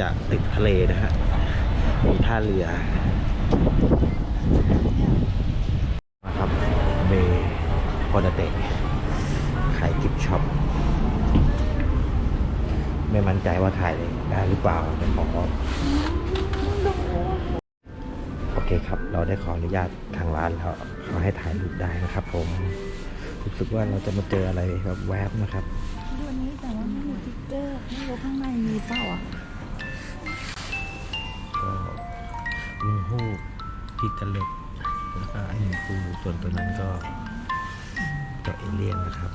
จะติดทะเลนะฮะมีท่าเรือนะครับเบพอดเตะขายกิฟช็อปไม่มั่นใจว่าถ่ายได้หรือเปล่าแต่ขอโอเคครับ เราได้ขออนุญาตทางร้านแล้วเขาให้ถ่ายรูปได้นะครับ ผมรู้สึกว่าเราจะมาเจออะไรแบบแวบนะครับดูอันนี้แต่ว่าไม่มีติ๊กเกอร์ไม่รู้ข้างในมีเปล่าอะ ลุงฮูกที่กระเล็กแล้วก็ไอ้หนึ่งคูส่วนตัวนั้นก็ตัวเอเลี่ยนนะครับ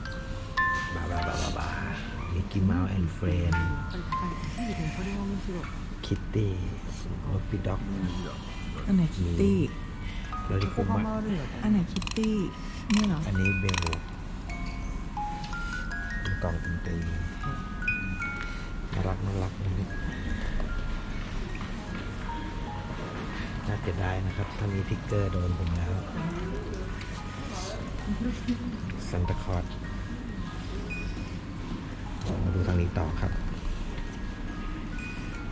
บาบาบาบาบามิกกี้เมาส์แอนด์เฟรนคิตตี้โอปิด็อกอันไหนคิตตี้ลอริคุมะอันไหนคิตตี้นี่เหรอ อันนี้เบลเป็นกล่องตึงๆน่ารักน่ารักน นี่น่าจะได้นะครับ ถ้ามีทิกเกอร์โดนผมแล้วซันตาคอร์ดมาดูทางนี้ต่อครับ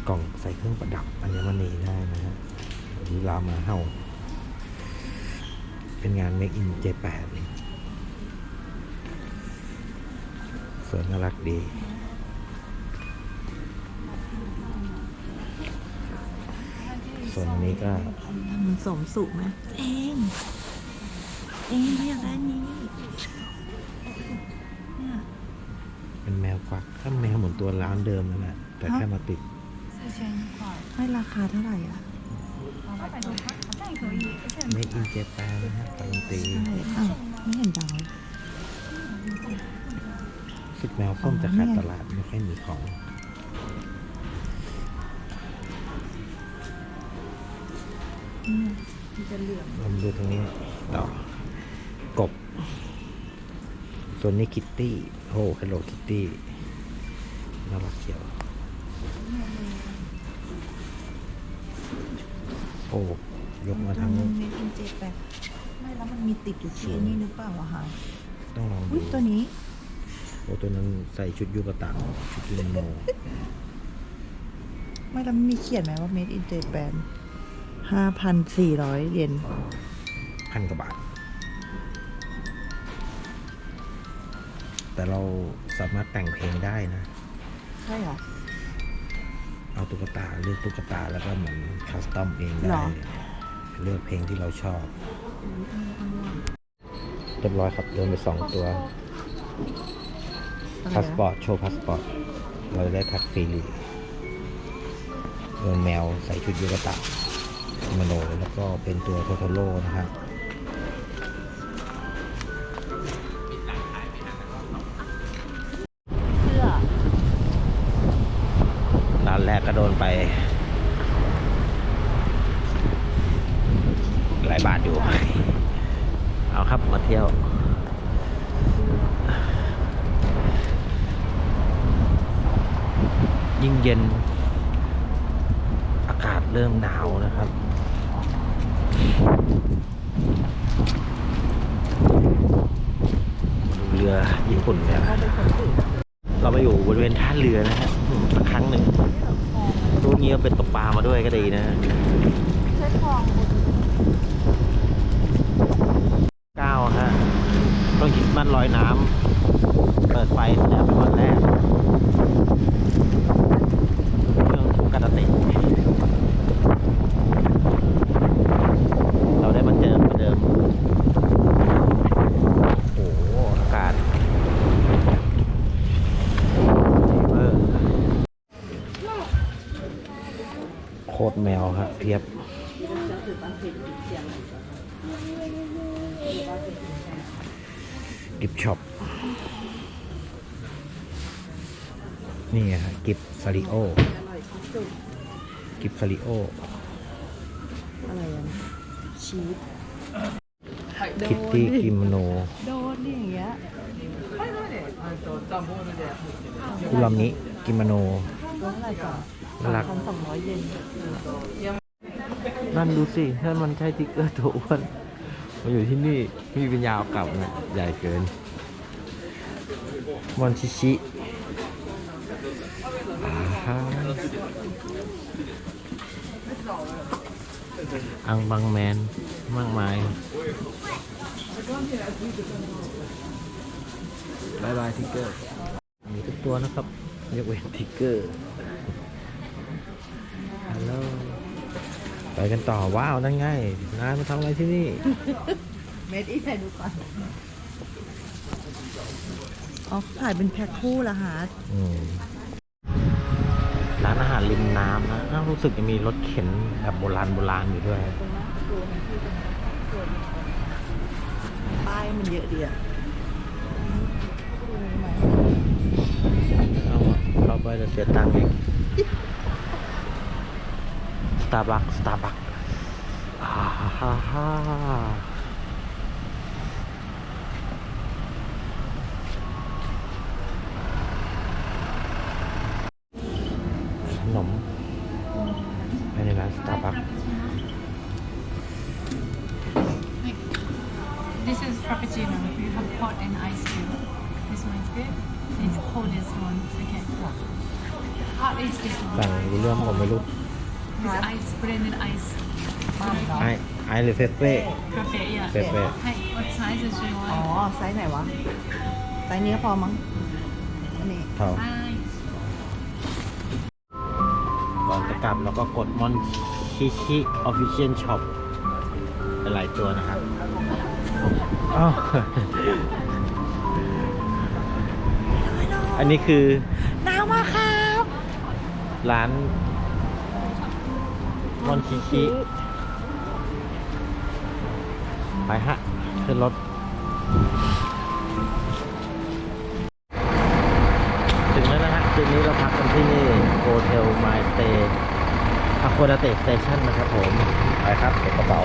กล่องใส่เครื่องประดับอัญมณีได้นะฮะหรือลามาเฮาเป็นงาน Make in Japan สวยน่ารักดี ส่วนอันนี้ก็มันสมสุขไหมเองเองเขาอยากได้อันนี้เนี่ยเป็นแมวควักถ้าแมวเหมือนตัวร้านเดิมนั่นแหละแต่แค่มาติดให้ราคาเท่าไหร่อะ Make in Japan นะฮะการันตีใช่อ้าวไม่เห็นดาวรู้สึกแมวส้มจะขาดตลาดไม่ค่อยมีของ จะเหลืองเรามาดูตรงนี้ต่อกบส่วนนี้คิตตี้โอ้ฮัลโหลคิตตี้น่ารักเชียว โอ้ยกมาทั้งมันมีเป็นเจแปนไม่แล้วมันมีติดอยู่ที่นี่หรือเปล่าวะคะต้องลองอุ้ดูยตัวนี้ โอ้ตัวนั้นใส่ชุดยูกะตะชุดยูโนไม่แล้วมันมีเขียนไหมว่า made in Japan ห้าพันสี่ร้อยเยนพันกว่าบาท แต่เราสามารถแต่งเพลงได้นะ ใช่เหรอ เอาตุ๊กตาเลือกตุ๊กตาแล้วก็เหมือนคัสตอมเองหรได้อ เลือกเพลงที่เราชอบ เรียบร้อยครับเดินไปสองตัว พาสปอร์ตโชว์พาสปอร์ต เราจะได้แท็กฟรีโดนแมวใส่ชุดยูกะตะ มโนแล้วก็เป็นตัวโทโทโร่นะครับร้านแรกก็โดนไป หลายบาทอยู่ เอาครับมาเที่ยวยิ่งเย็น อากาศเริ่มหนาวนะครับ ดูเรือญี่ปุ่นเนี่ยเขาเป็นคนถือเรามาอยู่บริเวณท่าเรือนะฮะสักครั้งหนึ่งรู้งี้เอาเป็นตกปลามาด้วยก็ดีนะเก้าฮะต้องคิดมันลอยน้ำเปิดไฟแล้วเป็นวันแรกเครื่องทุกกระติเราได้มาเจอประเดิม โอ้โห อากาศเออโคตรแมวครับ เพียบ กิฟช็อป นี่ไงฮะกิฟซาริโอ กิฟซาริโอ อะไรอะชีสคิตตี้กิโมโน โดนดิอย่างเงี้ยคุรามิกิโมโนมตัวเท่าไหร่ก่อนน่ารักพันสองร้อยเยน นั่นดูสินั่นมันใช่ติ๊กเกอร์ตัวอ้วนมาอยู่ที่นี่มีเป็นยาวกลับนะใหญ่เกินมอนชิชิอังบังแมนมากมายบายบายทิกเกอร์ มีทุกตัวนะครับ ยกเว้นทิกเกอร์ ฮัลโหล ไปกันต่อว้าวนั่นไงนายมาทำอะไรที่นี่ เมดอีใครดูก่อนอ๋อขายเป็นแพ็คคู่ละฮะอืมร้านอาหารริมน้ำนะอ้าวรู้สึกจะมีรถเข็นแบบโบราณโบราณอยู่ด้วย ป้ายมันเยอะดีอะเอาอะเราไปจะเสียตังค์อีกส ตาร์บัคสตาร์บัคอ่าฮ่าฮ่าขนมภายในร้านสตาร์บัค This is Frappuccino. You have hot and ice too. This one is good. It's coldest one. Okay. Hot is this สั่ง one. รู้เรื่องผมไม่รู้ This ice, blended ice. ไอไอหรือเฟสเฟ่ Frappe, yeah. Frappe. Hi, what size is you อ๋อ want? ไซส์ไหนวะ ไซส์นี้ก็พอมั้งอันนี้เท่า Hi. ก่อนจะกลับเราก็กดมอนชิชิออฟฟิเชียลช็อปหลายตัวนะครับอ้าวอันนี้คือหนาวมากครับ ร้าน มอนชิชิไปฮะ ขึ้นรถ ถึงแล้วนะฮะคืนนี้เราพักกันที่นี่โฮเทลไมสเตย์อะโคดาเตสเตชันนะครับผม ไปครับเก็บกระเป๋า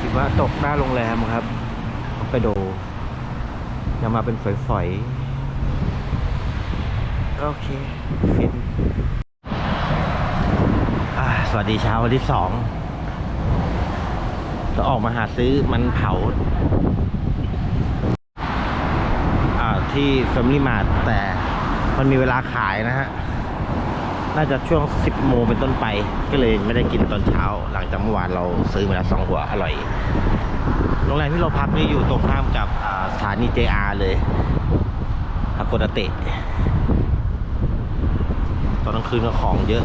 คิดว่าตกหน้าโรงแรมครับ ไปดูยังมาเป็นฝอยๆ โอเคฟินสวัสดีเช้าวันที่สองจะออกมาหาซื้อมันเผาที่ Family Mart แต่มันมีเวลาขายนะฮะ น่าจะช่วง 10 โมงเป็นต้นไป ก็เลยไม่ได้กินตอนเช้า หลังจากเมื่อวานเราซื้อมาแล้วสองหัวอร่อย โรงแรมที่เราพักนี่อยู่ตรงข้ามกับสถานี JR เลยฮากโกดาเตะ คืนก็ของเยอะ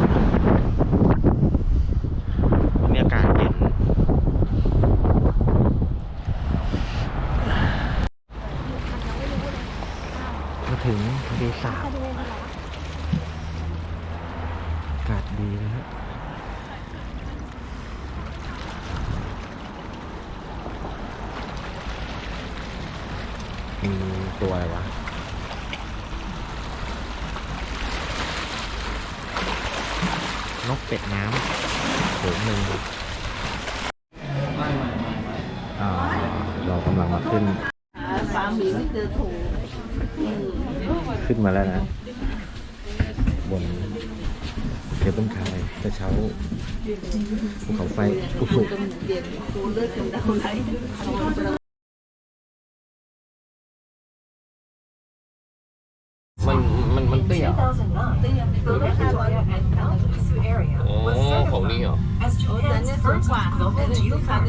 มันมันมันเตี้ย โอ้ของนี่เหรอ As Japan's first global geopark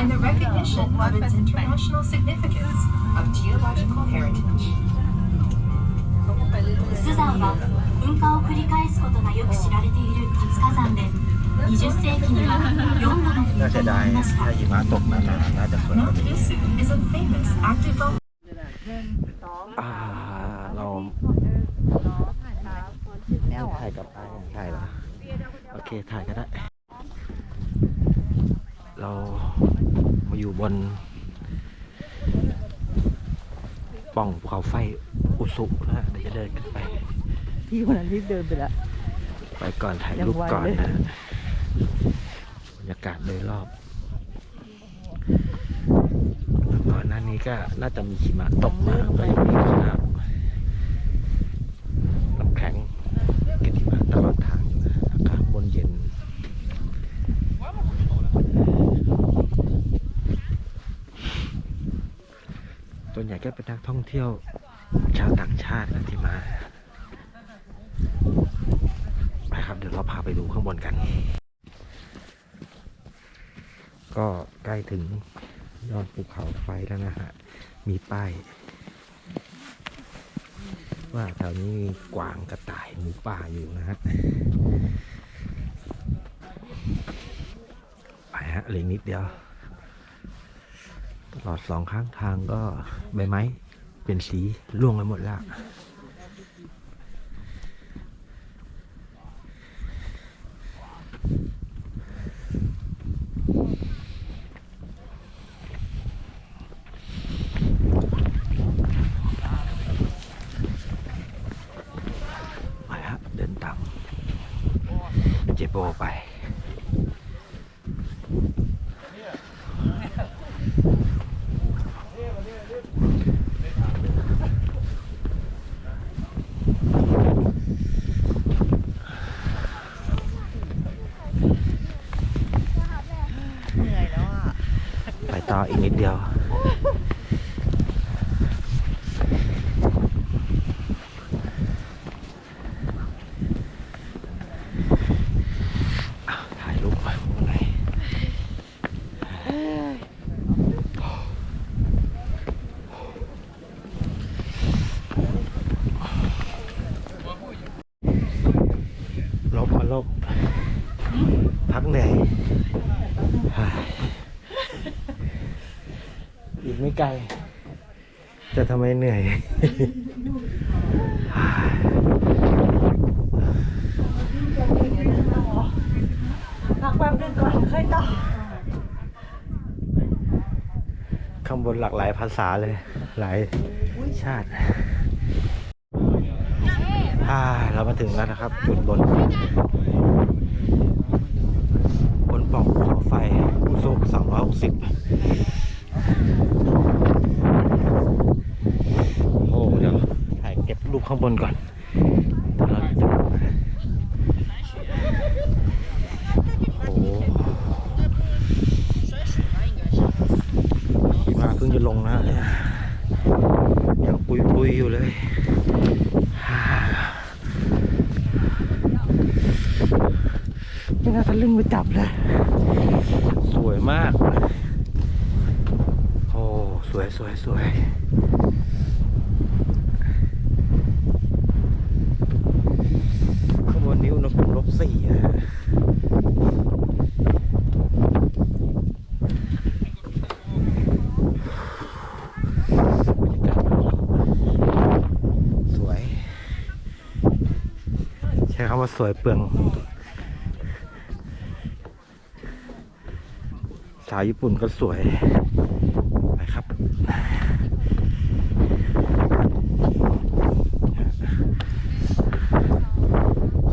and the recognition of its international significance of geological heritage. スザンは噴火を繰り返すことがよく知られている活火山で20世紀には4度の น่า 噴 เสี 火 ย が ดา あ ย りました ถ้าหิมะตก ถ่ายกับไอ้ถ่ายเหรอโอเคถ่ายก็ได้ เรามาอยู่บนปล่องภูเขาไฟอุสุนะฮะเดี๋ยวจะเดินขึ้นไป พี่คนนั้นรีบเดินไปแล้วไปก่อนถ่ายยังรูปไวก่อนเลยนะบรรยากาศโดยรอบแล้วก่อนหน้านี้ก็น่าจะมีหิมะตกมาก็ยังมีขนาดนัก องเที่ยวชาวต่างชาติที่มา ไปครับเดี๋ยวเราพาไปดูข้างบนกัน ก็ใกล้ถึงยอดภูเขาไฟแล้วนะฮะ มีป้าย ว่าแถวนี้มีกวางกระต่ายหมูป่าอยู่นะฮะ ไปฮะเหลืออกนิดเดียว ตลอดสองข้างทางก็ใบไม้ เป็นสีร่วงไปหมดแล้วไปฮะเดินตามเจโบไป เหนื่อยแล้วอะ ไปต่ออีกนิดเดียว อ้าวถ่ายรูปไว้ข้างในลบมาลบ พักเหนื่อย อีก ไม่ไกล จะทำไมเหนื่อย พักแป๊บนึงก่อนค่อยต่อข้างบนหลากหลายภาษาเลย หลายชาติอ่าเรามาถึงแล้วนะครับ จุดบน บนปล่องภูเขาไฟอุโซก260 โอ้เดี๋ยวถ่ายเก็บรูป ข้างบนก่อนเดี๋ยวเราจะโอ้หิมาเพิ่งจะลงนะเนี่ยยังปุยปุยๆอยู่เลยฮ่าไม่น่าทะลึ่งไปจับเลย สวยมาก โอ้ สวยสวยสวย ข้างบนนิ้วอุณหภูมิลบสี่อะบรรยากาศสวย ใช้คำว่าสวยเปลือง สาวญี่ปุ่นก็สวย ไปครับ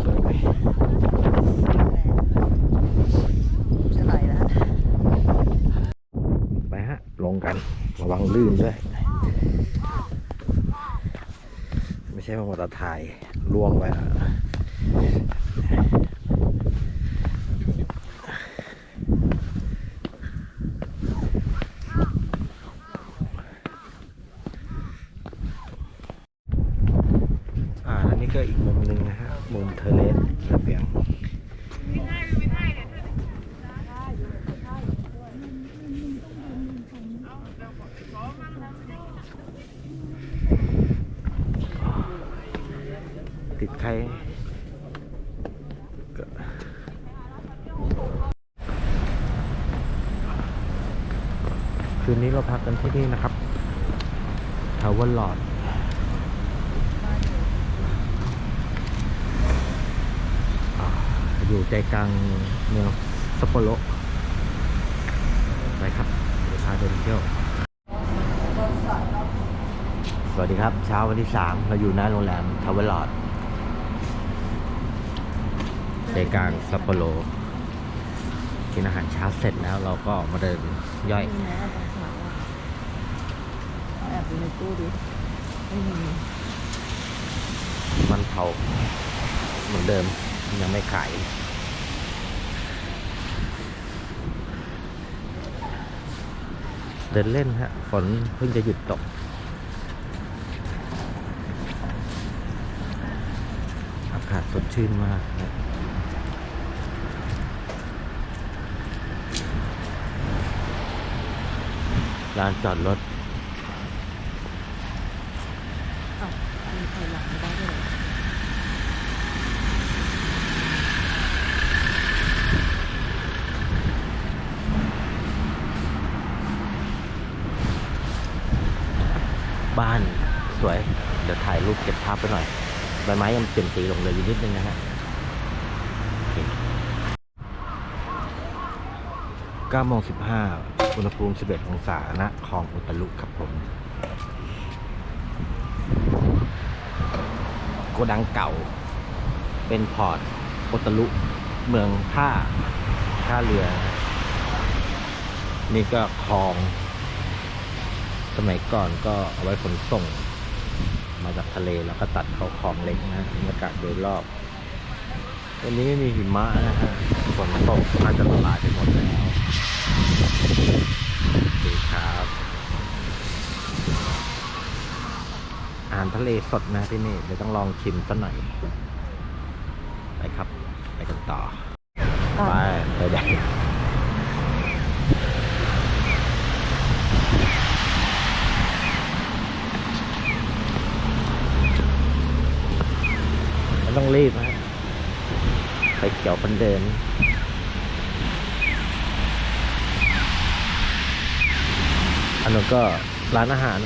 สวยไหมจะไหลแล้ว ไปฮะ ลงกัน ระวังลื่นด้วย ไม่ใช่ว่ามัวแต่ถ่ายล่วงไปอะอ่าแล้วนี่ก็อีกมุมหนึ่งนะฮะ มุมเทอร์เลสระเบียง ติดใครก็คืนนี้เราพักกันที่นี่นะครับ ทาวเวอร์ลอดอยู่ใจกลางเมืองซัปโปโรไปครับเดี๋ยวพาเดินเที่ยว สวัสดีครับ เช้าวันที่สามเราอยู่หน้าโรงแรมทาวเวอร์ลอดใจกลางซัปโปโรกินอาหารเช้าเสร็จแล้วเราก็มาเดินย่อย ดูในตู้ดิมันเผาเหมือนเดิมยังไม่ขายเดินเล่นฮะ ฝนเพิ่งจะหยุดตก อากาศสดชื่นมากนะร้านจอดรถ ถอยหลังไม่ได้ด้วยบ้านสวย เดี๋ยวถ่ายรูปเก็บภาพไปหน่อย ใบไม้ยังเปลี่ยนสีลงเลยนิดนึงนะฮะโอเค9โมง15 อุณหภูมิ 11 องศาณคลองอุตลุครับผม โก ดังเก่า เป็นพอร์ตโอตลุ เมืองท่าท่าเรือ นี่ก็คลอง สมัยก่อนก็เอาไว้ขนส่ง มาจากทะเลแล้วก็ตัดเข้าคลองเล็กนะบรรยากาศโดยรอบ วันนี้ไม่มีหิมะนะฮะฝนตกน่าจะละลายไปหมดแล้วโอเคครับ อาหารทะเลสดนะที่นี่เดี๋ยวต้องลองชิมสักหน่อย ไปครับ ไปกันต่อ ไปไปได้มันต้องรีบนะไปเกี่ยวคนเดินอันนั้นก็ร้านอาหาร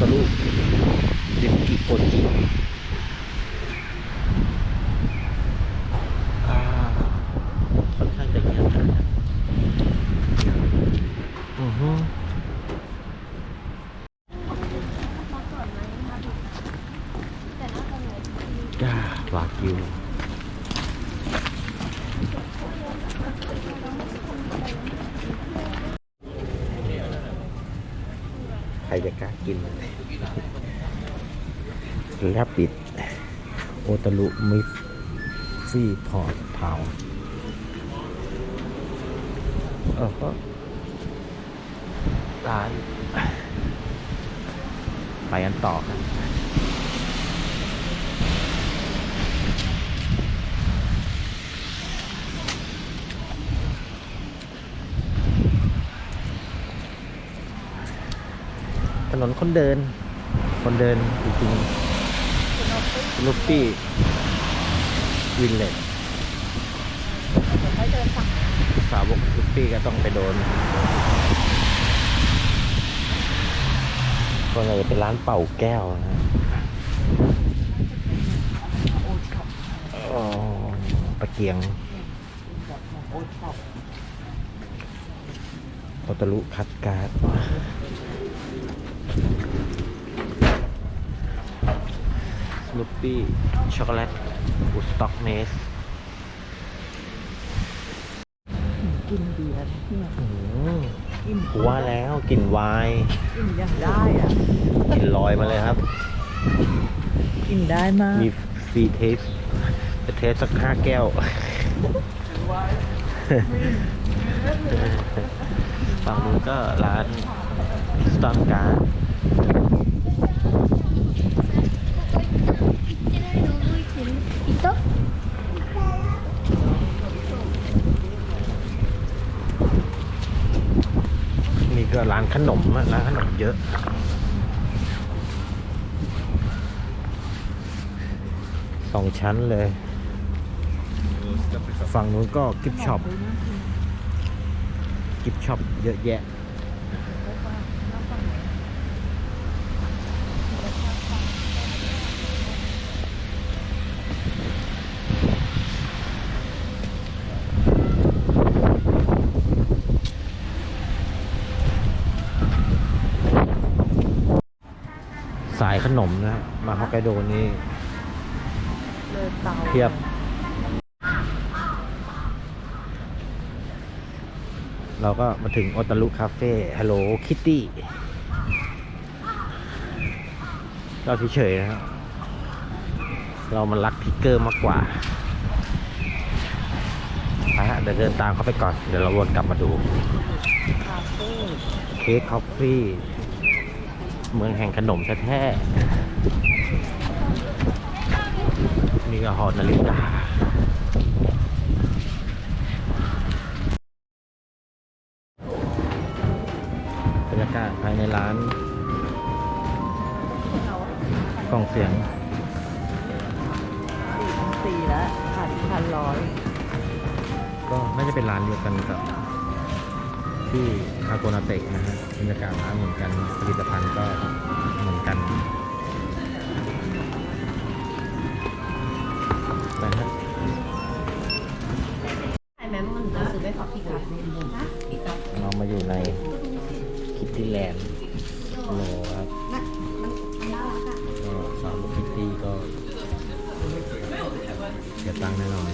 โคตรลูกดิมกิโกจิอ่าค่อนข้างจะเงียบนะอือฮึจ้าวากิว ใครจะ กินแลบปิด โอตาลุมิฟฟี่พอร์ตเผาเออก็ร้านไปกันต่อครับ นนคนเดิน คนเดินจริงๆลูปปี้วินเลจสาวกลูปปี้ก็ต้องไปโดนก็เลยเป็นร้านเป่าแก้วนะฮะอ๋อตะเกียงโอตารุคัดการ์ด สลูปปี้ช็อกโกแลตบูสต็อกเนสกินเบียร์เนี่ยกินว่าแล้วกลิ่นไวน์กินอย่างได้อะกลิ่นลอยมาเลยครับ กินได้มาก มีฟรีเทสจะเทสสักห้าแก้วฝั่งนู้นก็ร้านสตอมการ์ดนี่ ก็ร้านขนมร้านขนมเยอะสองชั้นเลย ฝั่งนู้นก็กิฟช็อปกิฟช็อปเยอะแยะ สาย ขนมนะมาฮอกไกโดนี่เลยเตาเพียบเราก็มาถึงโอตารุคาเฟ่ฮัลโหลคิตตี้เราเฉยๆนะครับเรามันรักพิกเกอร์มากกว่าไปฮะเดี๋ยวเดินตามเขาไปก่อน เดี๋ยวเราวนกลับมาดูคาเฟ่เค้กคอฟฟี่ เมืองแห่งขนมแท้ๆนี่ก็หอนาฬิกา คิตตี้แลนด์โลครับก็สาวคิตตี้ก็เสียตังค์แน่นอน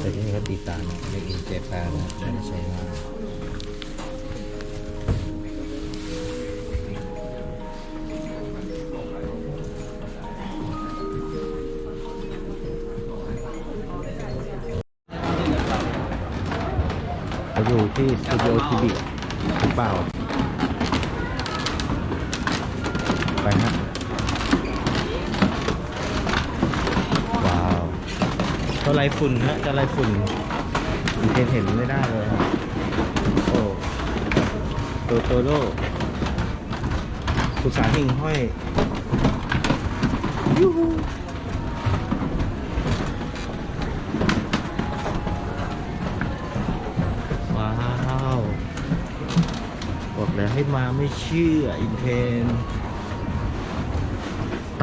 แต่ที่นี่เขาตีตามในอินเจแปนไม่ได้ใช้ว่าเราอยู่ที่สตูดิโอทีบีหรือ เปล่า ไปฮะ ว้าวเจ้าไรฝุ่นฮะเจ้าไรฝุ่นเห็นเห็นไม่ได้เลยฮะโอ้โตโตโร่สุสานหิ่งห้อยยู แล้วให้มาไม่เชื่ออินเทน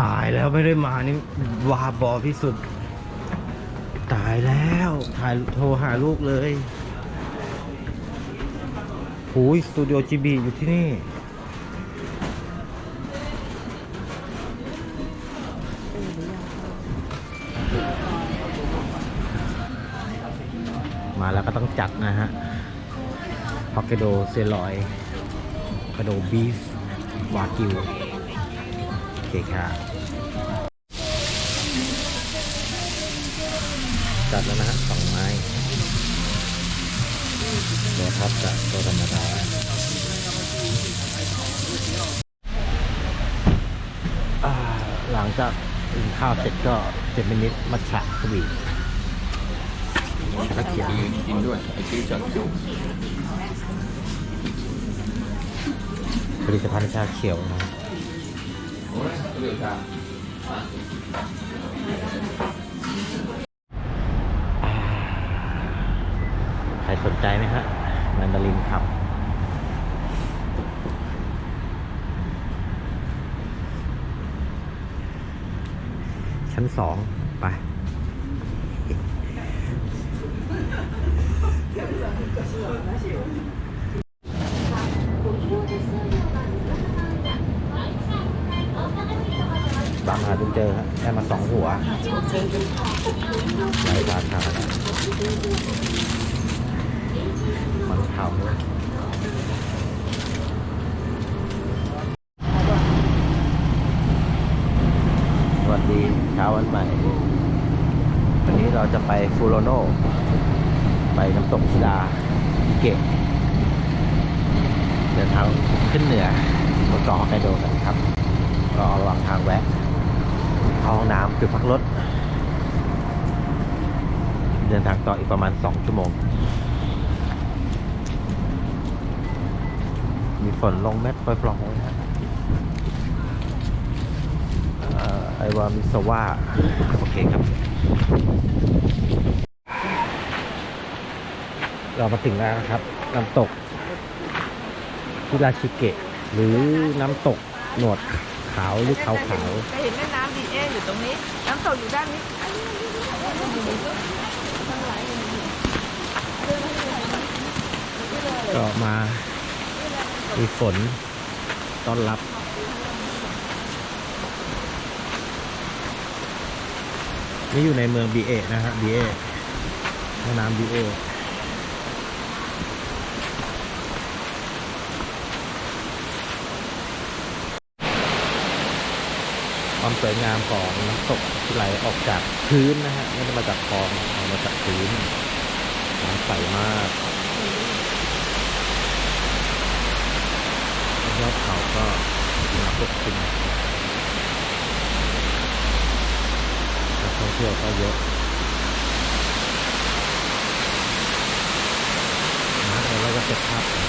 ตายแล้วไม่ได้มานี่วาบอที่สุด ตายแล้วถ่ายโทรหาลูกเลยหูยสตูดิโอจีบีอยู่ที่นี่ มาแล้วก็ต้องจัดนะฮะฮอกไกโดเซลอย กระโดบีฟวากิวโอเคค่ะจัดแล้วนะฮะสองไม้ตัวท็อปกับตัวธรรมดาอ่าหลังจากกินข้าวเสร็จก็เจ็ดมินิดมัทฉะสวีทชาเขียวกินด้วยไอซื้อจากจุ๊บ ผลิตภัณฑ์ชาเขียวนะใครสนใจไหมฮะแมนดารินครับชั้นสองไป บางหา จนเจอฮะได้มาสองหัวหลายราคาแล้วมันเผาด้วยสวัสดีเช้าวันใหม่ วันนี้เราจะไปฟูโรโนไปน้ำตกสุดาเกะเดินทางขึ้นเหนือบนเกาะฮอไกโดกันครับก็ระหว่างทางแวะ เข้าห้องน้ำจุดพักรถ เดินทางต่ออีกประมาณ 2 ชั่วโมง มีฝนลงเม็ดปล่อยๆนะเอ่อไอวามิสว่าโอเคครับ เรามาถึงแล้วนะครับ น้ำตกชิราชิเกะ หรือน้ำตกหนวด ขาวหรือขาวขาวจะเห็นแม่น้ำดีเออยู่ตรงนี้ น้ำตกอยู่ด้านนี้ๆก็มา มีฝนต้อนรับนี่อยู่ในเมืองบีเอนะฮะบีเอแม่น้ำบีเอ ความสวยงามของน้ำตกที่ไหลออกจากพื้นนะฮะไม่ได้มาจากคลองเอามาจากพื้นน้ำใสมากยอดเขาก็น้ำตกขึ้นก็เยอะนะเดี๋ยวเราจะเก็บภาพกัน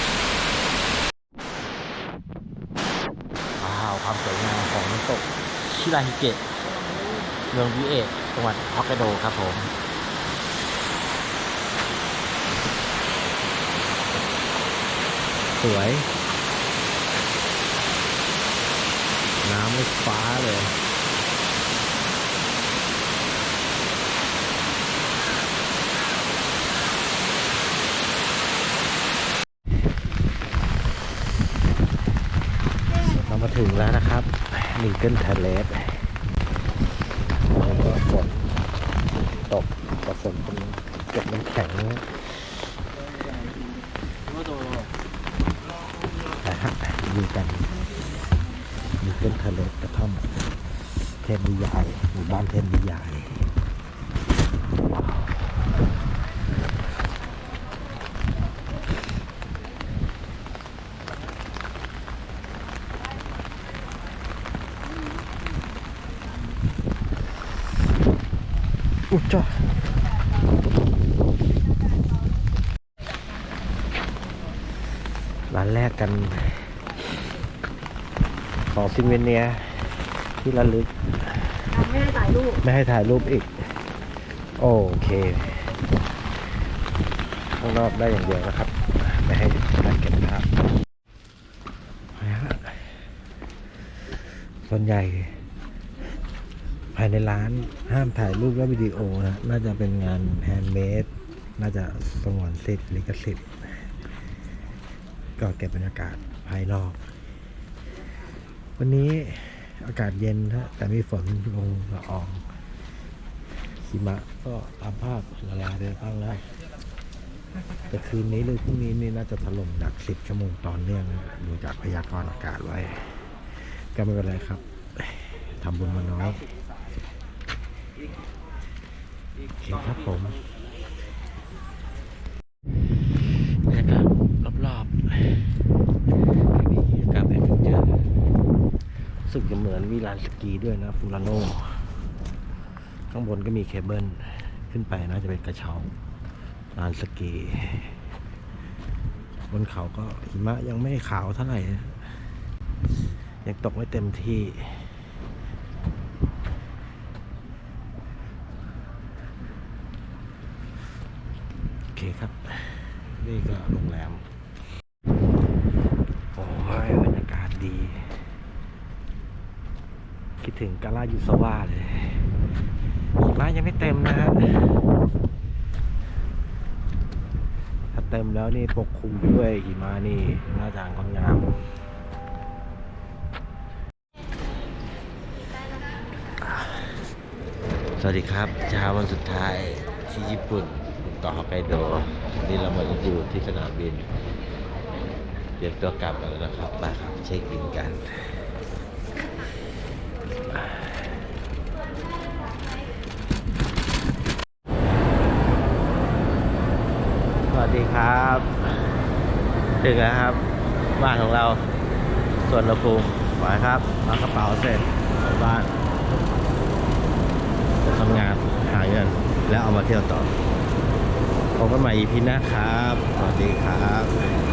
ว้าวความสวยงามของน้ำตก ชิราฮิเกะเมืองวิเอะจังหวัดฮอกไกโดครับผมสวย น้ำไม่ฟ้าเลย เรามาถึงแล้วนะครับ ลิง อุ๊ยจ้าร้านแรกกันของซิงเวเนียที่ระลึก ไม่ให้ถ่ายรูป ไม่ให้ถ่ายรูปอีก โอเคข้างนอกได้อย่างเดียวนะครับ ไม่ให้ถ่ายเก็บภาพนะฮะส่วนใหญ่ายในร้านห้ามถ่ายรูปและวิดีโอนะน่าจะเป็นงานแฮนด์เมดน่าจะสงวนสิทธิ์ลิขสิทธิ์ ก็เก็บบรรยากาศภายนอก วันนี้อากาศเย็นฮะแต่มีฝนลงละอองหิมะก็ตามภาพละลายไปบ้างแล้วแต่คืนนี้หรือพรุ่งนี้นี่น่าจะถล่มหนักสิบชั่วโมงต่อเนื่องดูจากพยากรณ์อากาศไว้ ก็ไม่เป็นไรครับทำบุญมาน้อย โอเคครับผมบรรยากาศรอบๆมีกิจกรรมแอดเวนเจอร์รู้สึกจะเหมือนมีลานสกีด้วยนะฟูลาโนข้างบนก็มีเคเบิลขึ้นไปน่าจะเป็นกระเช้าลานสกีบนเขาก็หิมะยังไม่ขาวเท่าไหร่ยังตกไม่เต็มที่ โอเคครับ นี่ก็โรงแรม โอ้ยบรรยากาศดี คิดถึงกาลายูซาว่าเลยหิมะยังไม่เต็มนะฮะ ถ้าเต็มแล้วนี่ปกคลุมด้วยหิมะนี่น่าจะงดงามสวัสดีครับเช้าวันสุดท้ายที่ญี่ปุ่น ต่อฮอกไกโดวันนี้เรามาอยู่ที่สนามบินเตรียมตัวกลับกันแล้วนะครับมาครับเช็คอินกันสวัสดีครับ ถึงแล้วครับ บ้านของเราส่วนระภูมิไปครับเอากระเป๋าเสร็จไปบ้านทำงานหาเงินแล้วเอามาเที่ยวต่อ พบกันใหม่ EP หน้าครับ สวัสดีครับ